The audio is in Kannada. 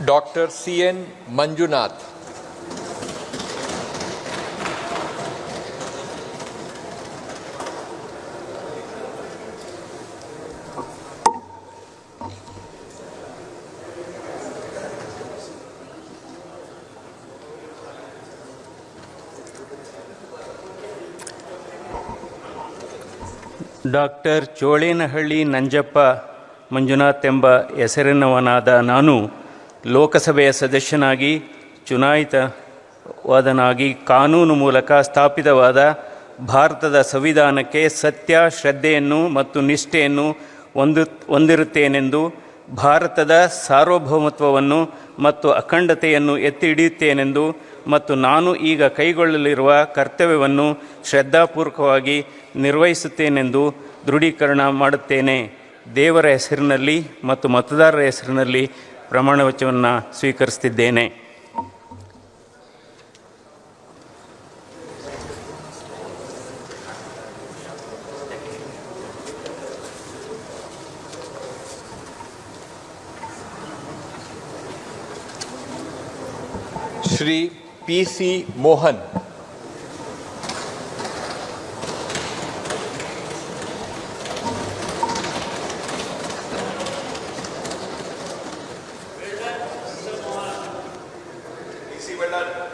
Dr. N Manjunath doctor Cholenahalli Nanjappa Manjunath ಎಂಬ ಹೆಸರಿನವನಾದ ನಾನು ಲೋಕಸಭೆಯ ಸದಸ್ಯನಾಗಿ, ಚುನಾಯಿತವಾದನಾಗಿ, ಕಾನೂನು ಮೂಲಕ ಸ್ಥಾಪಿತವಾದ ಭಾರತದ ಸಂವಿಧಾನಕ್ಕೆ ಸತ್ಯ, ಶ್ರದ್ಧೆಯನ್ನು ಮತ್ತು ನಿಷ್ಠೆಯನ್ನು ಹೊಂದು ಹೊಂದಿರುತ್ತೇನೆಂದು, ಭಾರತದ ಸಾರ್ವಭೌಮತ್ವವನ್ನು ಮತ್ತು ಅಖಂಡತೆಯನ್ನು ಎತ್ತಿ ಹಿಡಿಯುತ್ತೇನೆಂದು ಮತ್ತು ನಾನು ಈಗ ಕೈಗೊಳ್ಳಲಿರುವ ಕರ್ತವ್ಯವನ್ನು ಶ್ರದ್ಧಾಪೂರ್ವಕವಾಗಿ ನಿರ್ವಹಿಸುತ್ತೇನೆಂದು ದೃಢೀಕರಣ ಮಾಡುತ್ತೇನೆ. ದೇವರ ಹೆಸರಿನಲ್ಲಿ ಮತ್ತು ಮತದಾರರ ಹೆಸರಿನಲ್ಲಿ ಪ್ರಮಾಣವಚನವನ್ನು ಸ್ವೀಕರಿಸುತ್ತಿದ್ದೇನೆ Shri P.C. Mohan. quella